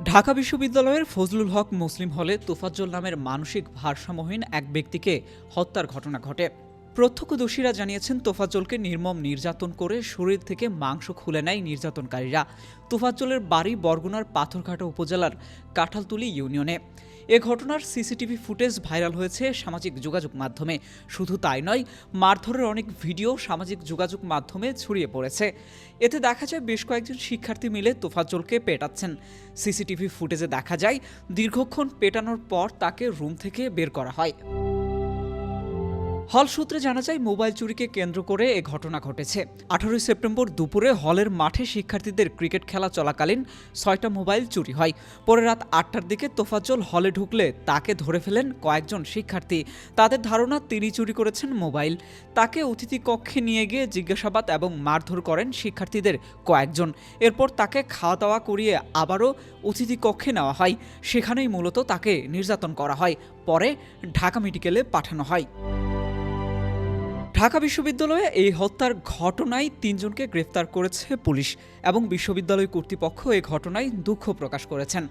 ঢাকা বিশ্ববিদ্যালয়ের ফজলুল হক মুসলিম হলে তোফাজ্জল নামের মানসিক ভারসাম্যহীন এক ব্যক্তিকে হত্যার ঘটনা ঘটে। প্রত্যক্ষদর্শীরা জানিয়েছেন, তোফাজ্জলকে নির্মম নির্যাতন করে শরীর থেকে মাংস খুলে নেয় নির্যাতনকারীরা। তোফাজ্জলের বাড়ি বরগুনার পাথরঘাটা উপজেলার কাঁঠালতুলি ইউনিয়নে। এ ঘটনার সিসিটিভি ফুটেজ ভাইরাল হয়েছে সামাজিক যোগাযোগ মাধ্যমে। শুধু তাই নয়, মারধরের অনেক ভিডিও সামাজিক যোগাযোগ মাধ্যমে ছড়িয়ে পড়েছে। এতে দেখা যায় বেশ কয়েকজন শিক্ষার্থী মিলে তোফাজ্জলকে পেটাচ্ছেন। সিসিটিভি ফুটেজে দেখা যায়, দীর্ঘক্ষণ পেটানোর পর তাকে রুম থেকে বের করা হয়। হল সূত্রে জানা যায়, মোবাইল চুরিকে কেন্দ্র করে এ ঘটনা ঘটেছে। আঠারোই সেপ্টেম্বর দুপুরে হলের মাঠে শিক্ষার্থীদের ক্রিকেট খেলা চলাকালীন ছয়টা মোবাইল চুরি হয়। পরে রাত আটটার দিকে তোফাজ্জল হলে ঢুকলে তাকে ধরে ফেলেন কয়েকজন শিক্ষার্থী। তাদের ধারণা, তিনি চুরি করেছেন মোবাইল। তাকে অতিথি কক্ষে নিয়ে গিয়ে জিজ্ঞাসাবাদ এবং মারধর করেন শিক্ষার্থীদের কয়েকজন। এরপর তাকে খাওয়া দাওয়া করিয়ে আবারও অতিথি কক্ষে নেওয়া হয়। সেখানেই মূলত তাকে নির্যাতন করা হয়। পরে ঢাকা মেডিকেলে পাঠানো হয়। ঢাকা বিশ্ববিদ্যালয়ে এই হত্যার ঘটনায় তিনজনকে গ্রেফতার করেছে পুলিশ এবং বিশ্ববিদ্যালয় কর্তৃপক্ষ এই ঘটনায় দুঃখ প্রকাশ করেছেন।